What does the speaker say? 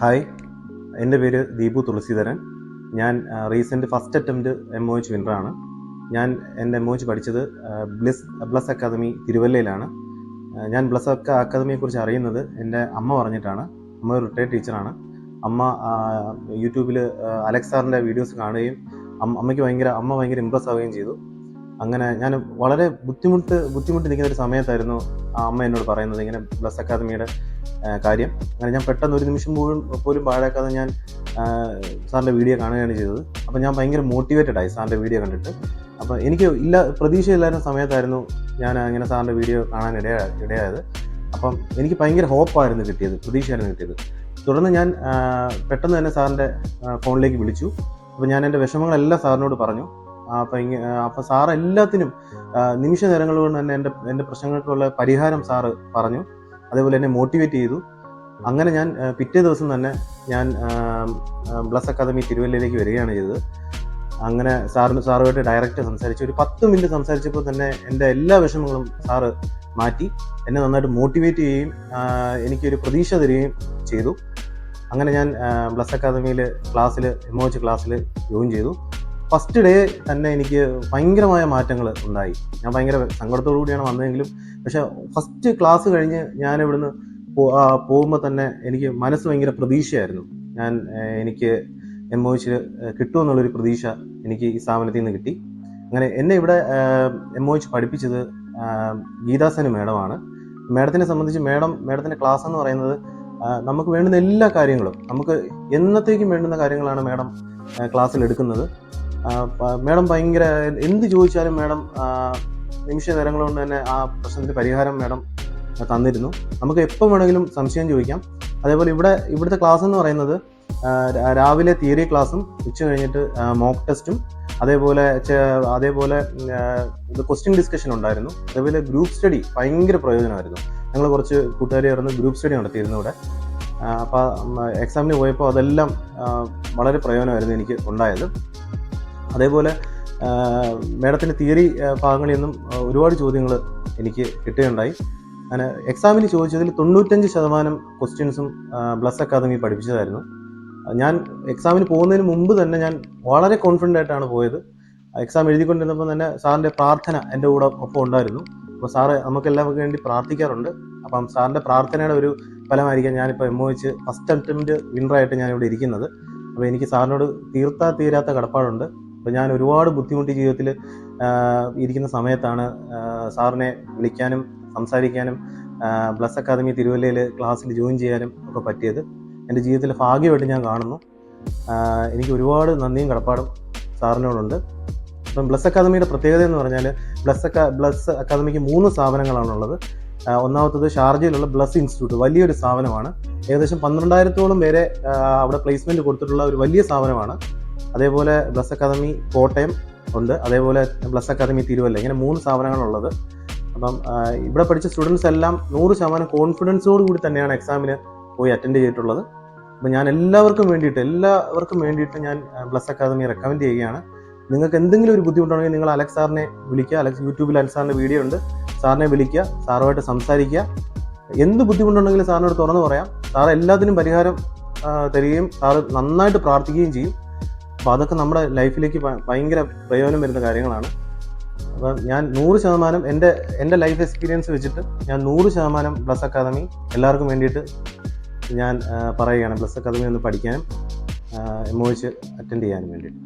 Hi. എന്റെ പേര് ദീപു തുളസീധരൻ. ഞാൻ recent first attempt M O H വിന്നറാണ് ഞാൻ എന്റെ എം ഒ എച്ച് പഠിച്ചത് ബ്ലസ് ബ്ലിസ് അക്കാദമി തിരുവല്ലയിലാണ്. ഞാൻ ബ്ലസ് അക്ക അക്കാദമിയെക്കുറിച്ച് അറിയുന്നത് എന്റെ അമ്മ പറഞ്ഞിട്ടാണ്. അമ്മ ഒരു റിട്ടയർഡ് ടീച്ചറാണ് അമ്മ യൂട്യൂബിൽ അലക്സ് സാറിന്റെ വീഡിയോസ് കാണുകയും അമ്മ- അമ്മയ്ക്ക് ഭയങ്കര അമ്മ ഭയങ്കര ഇമ്പ്രസ് ആവുകയും ചെയ്തു. അങ്ങനെ ഞാൻ വളരെ ബുദ്ധിമുട്ട് ബുദ്ധിമുട്ട് നിൽക്കുന്ന ഒരു സമയത്തായിരുന്നു ആ അമ്മ എന്നോട് പറയുന്നത് ഇങ്ങനെ ബ്ലസ് അക്കാദമിയുടെ കാര്യം. അങ്ങനെ ഞാൻ പെട്ടെന്ന് ഒരു നിമിഷം പോലും പോലും പാഴാക്കാതെ ഞാൻ സാറിന്റെ വീഡിയോ കാണുകയാണ് ചെയ്തത്. അപ്പോൾ ഞാൻ ഭയങ്കര മോട്ടിവേറ്റഡ് ആയി സാറിന്റെ വീഡിയോ കണ്ടിട്ട്. അപ്പോൾ എനിക്ക് ഇല്ല പ്രതീക്ഷയില്ലായിരുന്ന സമയത്തായിരുന്നു ഞാൻ അങ്ങനെ സാറിന്റെ വീഡിയോ കാണാൻ ഇടയാ ഇടയായത്. അപ്പം എനിക്ക് ഭയങ്കര ഹോപ്പായിരുന്നു കിട്ടിയത് പ്രതീക്ഷയായിരുന്നു കിട്ടിയത്. തുടർന്ന് ഞാൻ പെട്ടെന്ന് തന്നെ സാറിന്റെ ഫോണിലേക്ക് വിളിച്ചു. അപ്പോൾ ഞാൻ എന്റെ വിഷമങ്ങളെല്ലാം സാറിനോട് പറഞ്ഞു. അപ്പം ഇങ്ങ അപ്പം ആ, നിമിഷ നേരങ്ങൾ കൊണ്ട് തന്നെ എന്റെ എന്റെ പ്രശ്നങ്ങൾക്കുള്ള പരിഹാരം സാറ് പറഞ്ഞു. അതേപോലെ എന്നെ മോട്ടിവേറ്റ് ചെയ്തു. അങ്ങനെ ഞാൻ പിറ്റേ ദിവസം തന്നെ ഞാൻ ബ്ലസ് അക്കാദമി തിരുവല്ലയിലേക്ക് വരികയാണ് ചെയ്തത്. അങ്ങനെ സാറിന് സാറുമായിട്ട് ഡയറക്റ്റ് സംസാരിച്ചു ഒരു പത്ത് മിനിറ്റ് സംസാരിച്ചപ്പോൾ തന്നെ എന്റെ എല്ലാ വിഷമങ്ങളും സാറ് മാറ്റി. എന്നെ നന്നായിട്ട് മോട്ടിവേറ്റ് ചെയ്യുകയും എനിക്കൊരു പ്രതീക്ഷ തരികയും ചെയ്തു. അങ്ങനെ ഞാൻ ബ്ലസ് അക്കാദമിയിൽ ക്ലാസ്സിൽ എം ഒ എച്ച് ക്ലാസ്സിൽ ജോയിൻ ചെയ്തു. ഫസ്റ്റ് ഡേ തന്നെ എനിക്ക് ഭയങ്കരമായ മാറ്റങ്ങൾ ഉണ്ടായി. ഞാൻ ഭയങ്കര സങ്കടത്തോടു കൂടിയാണ് വന്നതെങ്കിലും പക്ഷെ ഫസ്റ്റ് ക്ലാസ് കഴിഞ്ഞ് ഞാൻ ഇവിടുന്ന് പോകുമ്പോൾ തന്നെ എനിക്ക് മനസ്സ് ഭയങ്കര പ്രതീക്ഷയായിരുന്നു. ഞാൻ എനിക്ക് എം ഒ എച്ചിൽ കിട്ടുമെന്നുള്ളൊരു പ്രതീക്ഷ എനിക്ക് ഈ സ്ഥാപനത്തിൽ നിന്ന് കിട്ടി. അങ്ങനെ എന്നെ ഇവിടെ എം ഒ എച്ച് പഠിപ്പിച്ചത് ഗീതാസന് മേഡമാണ്. മേഡത്തിനെ സംബന്ധിച്ച് മേഡം മേഡത്തിന്റെ ക്ലാസ് എന്ന് പറയുന്നത് നമുക്ക് വേണ്ടുന്ന എല്ലാ കാര്യങ്ങളും നമുക്ക് എന്നത്തേക്കും വേണ്ടുന്ന കാര്യങ്ങളാണ് മേഡം ക്ലാസ്സിൽ എടുക്കുന്നത്. മേഡം ഭയങ്കര എന്ത് ചോദിച്ചാലും മേഡം നിമിഷ നേരങ്ങൾ കൊണ്ട് തന്നെ ആ പ്രശ്നത്തിന് പരിഹാരം മേഡം തന്നിരുന്നു. നമുക്ക് എപ്പോൾ വേണമെങ്കിലും സംശയം ചോദിക്കാം. അതേപോലെ ഇവിടെ ഇവിടുത്തെ ക്ലാസ് എന്ന് പറയുന്നത് രാവിലെ തിയറി ക്ലാസ്സും ഉച്ച കഴിഞ്ഞിട്ട് മോക്ക് ടെസ്റ്റും അതേപോലെ അതേപോലെ ഇത് ക്വസ്റ്റ്യൻ ഡിസ്കഷൻ ഉണ്ടായിരുന്നു. അതേപോലെ ഗ്രൂപ്പ് സ്റ്റഡി ഭയങ്കര പ്രയോജനമായിരുന്നു. ഞങ്ങൾ കുറച്ച് കൂട്ടുകാരി ചേർന്ന് ഗ്രൂപ്പ് സ്റ്റഡി നടത്തിയിരുന്നു ഇവിടെ. അപ്പോൾ എക്സാമിന് പോയപ്പോൾ അതെല്ലാം വളരെ പ്രയോജനമായിരുന്നു എനിക്ക് ഉണ്ടായത്. അതേപോലെ മേഡത്തിന്റെ തിയറി ഭാഗങ്ങളിൽ നിന്നും ഒരുപാട് ചോദ്യങ്ങൾ എനിക്ക് കിട്ടുകയുണ്ടായി. അങ്ങനെ എക്സാമിന് ചോദിച്ചതിൽ തൊണ്ണൂറ്റഞ്ച് ശതമാനം ക്വസ്റ്റ്യൻസും ബ്ലസ് അക്കാദമി പഠിപ്പിച്ചതായിരുന്നു. ഞാൻ എക്സാമിന് പോകുന്നതിന് മുമ്പ് തന്നെ ഞാൻ വളരെ കോൺഫിഡന്റ് ആയിട്ടാണ് പോയത്. എക്സാം എഴുതിക്കൊണ്ടിരുന്നപ്പോൾ തന്നെ സാറിന്റെ പ്രാർത്ഥന എന്റെ കൂടെ ഒപ്പം ഉണ്ടായിരുന്നു. അപ്പോൾ സാറ് നമുക്കെല്ലാവർക്കും വേണ്ടി പ്രാർത്ഥിക്കാറുണ്ട്. അപ്പം സാറിന്റെ പ്രാർത്ഥനയുടെ ഒരു ഫലമായിരിക്കാം ഞാനിപ്പോൾ M O H first attempt വിന്നറായിട്ട് ഞാനിവിടെ ഇരിക്കുന്നത്. അപ്പോൾ എനിക്ക് സാറിനോട് തീർത്താ തീരാത്ത കടപ്പാടുണ്ട്. അപ്പോൾ ഞാൻ ഒരുപാട് ബുദ്ധിമുട്ടി ജീവിതത്തിൽ ഇരിക്കുന്ന സമയത്താണ് സാറിനെ വിളിക്കാനും സംസാരിക്കാനും ബ്ലസ് അക്കാദമി തിരുവല്ലയിൽ ക്ലാസ്സിൽ ജോയിൻ ചെയ്യാനും ഒക്കെ പറ്റിയത്. എന്റെ ജീവിതത്തിൽ ഭാഗ്യമായിട്ട് ഞാൻ കാണുന്നു. എനിക്ക് ഒരുപാട് നന്ദിയും കടപ്പാടും സാറിനോടുണ്ട്. അപ്പം ബ്ലസ് അക്കാദമിയുടെ പ്രത്യേകത എന്ന് പറഞ്ഞാൽ ബ്ലസ് അക്കാ ബ്ലസ് അക്കാദമിക്ക് മൂന്ന് സ്ഥാപനങ്ങളാണുള്ളത്. ഒന്നാമത്തത് ഷാർജയിലുള്ള ബ്ലസ് ഇൻസ്റ്റിറ്റ്യൂട്ട് വലിയൊരു സ്ഥാപനമാണ്. ഏകദേശം പന്ത്രണ്ടായിരത്തോളം പേരെ അവിടെ പ്ലേസ്മെന്റ് കൊടുത്തിട്ടുള്ള ഒരു വലിയ സ്ഥാപനമാണ്. അതേപോലെ ബ്ലസ് അക്കാദമി കോട്ടയം ഉണ്ട്. അതേപോലെ ബ്ലസ് അക്കാദമി തിരുവല്ല. ഇങ്ങനെ മൂന്ന് സ്ഥാപനങ്ങളുള്ളത്. അപ്പം ഇവിടെ പഠിച്ച സ്റ്റുഡൻസ് എല്ലാം നൂറ് ശതമാനം കോൺഫിഡൻസോട് കൂടി തന്നെയാണ് എക്സാമിന് പോയി അറ്റൻഡ് ചെയ്തിട്ടുള്ളത്. അപ്പം ഞാൻ എല്ലാവർക്കും വേണ്ടിയിട്ട് എല്ലാവർക്കും വേണ്ടിയിട്ട് ഞാൻ ബ്ലസ് അക്കാദമി റെക്കമെൻഡ് ചെയ്യുകയാണ്. നിങ്ങൾക്ക് എന്തെങ്കിലും ഒരു ബുദ്ധിമുട്ടുണ്ടെങ്കിൽ നിങ്ങൾ അലക്സ് സാറിനെ വിളിക്കുക. അലക്സ് യൂട്യൂബിൽ അലക്സ് സാറിന്റെ വീഡിയോ ഉണ്ട്. സാറിനെ വിളിക്കുക. സാറുമായിട്ട് സംസാരിക്കുക. എന്ത് ബുദ്ധിമുട്ടുണ്ടെങ്കിലും സാറിനോട് തുറന്നു പറയാം. സാർ എല്ലാത്തിനും പരിഹാരം തരികയും സാറ് നന്നായിട്ട് പ്രാർത്ഥിക്കുകയും ചെയ്യും. അപ്പോൾ അതൊക്കെ നമ്മുടെ ലൈഫിലേക്ക് ഭയങ്കര പ്രയോജനം വരുന്ന കാര്യങ്ങളാണ്. അപ്പം ഞാൻ നൂറ് ശതമാനം എന്റെ എന്റെ ലൈഫ് എക്സ്പീരിയൻസ് വെച്ചിട്ട് ഞാൻ നൂറ് ശതമാനം പ്ലസ് അക്കാദമി എല്ലാവർക്കും വേണ്ടിയിട്ട് ഞാൻ പറയുകയാണ്. പ്ലസ് അക്കാദമി ഒന്ന് പഠിക്കാനും എം ഒ അറ്റൻഡ് ചെയ്യാനും വേണ്ടിയിട്ട്.